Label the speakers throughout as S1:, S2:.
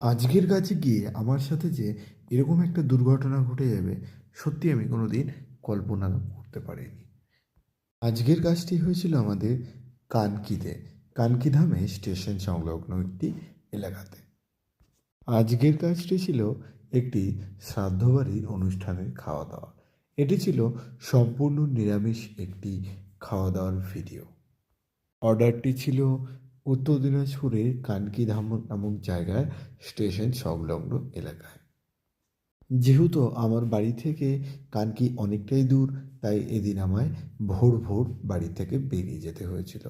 S1: আজকের কাছে গিয়ে আমার সাথে যে এরকম একটা দুর্ঘটনা ঘটে যাবে, সত্যি আমি কোনো দিন কল্পনা করতে পারিনি। আজকের কাজটি হয়েছিল আমাদের কানকিতে। কানকিধামে স্টেশন সংলগ্ন একটি এলাকাতে। আজকের কাজটি ছিল একটি শ্রাদ্ধবাড়ির অনুষ্ঠানের খাওয়া দাওয়া এটি ছিল সম্পূর্ণ নিরামিষ একটি খাওয়া দাওয়ার ভিডিও। অর্ডারটি ছিল উত্তর দিনাজপুরের কানকিধাম নামক জায়গায় স্টেশন সংলগ্ন এলাকায়। যেহেতু আমার বাড়ি থেকে কানকি অনেকটাই দূর তাই এদিন আমায় ভোর ভোর বাড়ি থেকে বেরিয়ে যেতে হয়েছিল।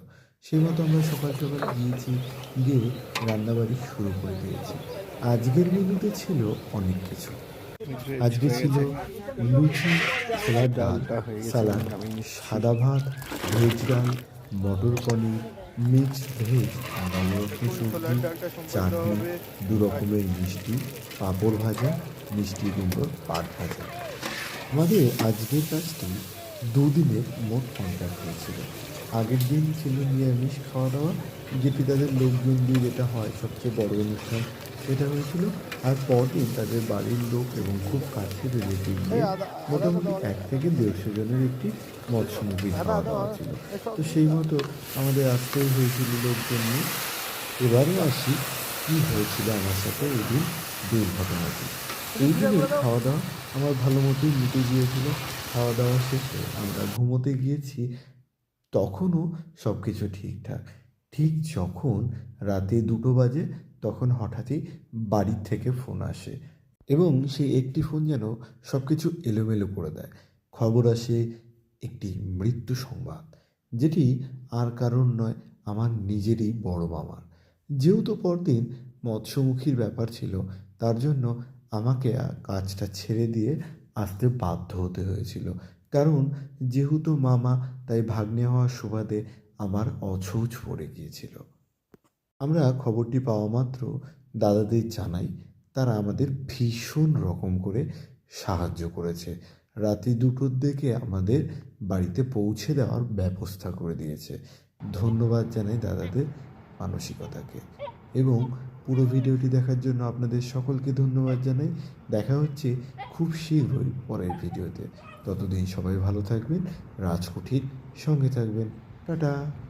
S1: সেই মতো আমরা সকাল সকাল গিয়েছি গিয়ে রান্নাবাড়ি শুরু করে দিয়েছি। আজকের মেনুতে ছিল অনেক কিছু। আজকে ছিল লুচি ছোলার ডাল সালাদ সাদা ভাত ভেজ ডাল মটর পনির মিক্সড ভেজ নবরত্ন সবজি, চাটনি দু রকমের মিষ্টি, পাঁপড় ভাজা, মিষ্টি কুমড়োর পাট ভাজা। আমাদের আজকের কাজটি দুদিনের মোট কন্ট্রাক্ট হয়েছিল। আগের দিন ছিল নিরামিষ খাওয়া দাওয়া যেটি তাদের লোকজন দিয়ে যেটা হয়, সবচেয়ে বড় অনুষ্ঠান সেটা হয়েছিল। আর পরদিন তাদের বাড়ির লোক এবং খুব কাছের রিলেটিভ মোটামুটি এক থেকে দেড়শো জনের একটি মৎস্যমুখী খাওয়া দাওয়া ছিল। তো সেই মতো আমাদের আসতেই হয়েছিল লোকজন নিয়ে। এবারে আসি কী হয়েছিল আমার সাথে এই দিন দুর্ঘটনাটি। এই দিনের খাওয়া দাওয়া আমার ভালো মতোই মিটে গিয়েছিল। খাওয়া দাওয়া শেষে আমরা ঘুমোতে গিয়েছি। তখনও সব কিছু ঠিকঠাক। ঠিক যখন রাতে দুটো বাজে তখন হঠাৎই বাড়ির থেকে ফোন আসে এবং সেই একটি ফোন যেন সব কিছু এলোমেলো করে দেয়। খবর আসে একটি মৃত্যু সংবাদ, যেটি আর কারণ নয়, আমার নিজেরই বড় মামার। যেহেতু পরদিন মৎস্যমুখীর ব্যাপার ছিল, তার জন্য আমাকে কাজটা ছেড়ে দিয়ে আসতে বাধ্য হতে হয়েছিল। কারণ যেহেতু মামা তাই ভাগ্নে হওয়ার সুবাদে আমার অছৌচ পড়ে গিয়েছিল। আমরা খবরটি পাওয়া মাত্র দাদাদের জানাই। তারা আমাদের ভীষণ রকম করে সাহায্য করেছে। রাতে দুটোর দিকে আমাদের বাড়িতে পৌঁছে দেওয়ার ব্যবস্থা করে দিয়েছে। ধন্যবাদ জানাই দাদাদের মানসিকতাকে। এবং পুরো ভিডিওটি দেখার জন্য আপনাদের সকলকে ধন্যবাদ জানাই। দেখা হচ্ছে খুব শীঘ্রই পরের ভিডিওতে। ততদিন সবাই ভালো থাকবেন রাজকুঠির সঙ্গে থাকবেন। টাটা!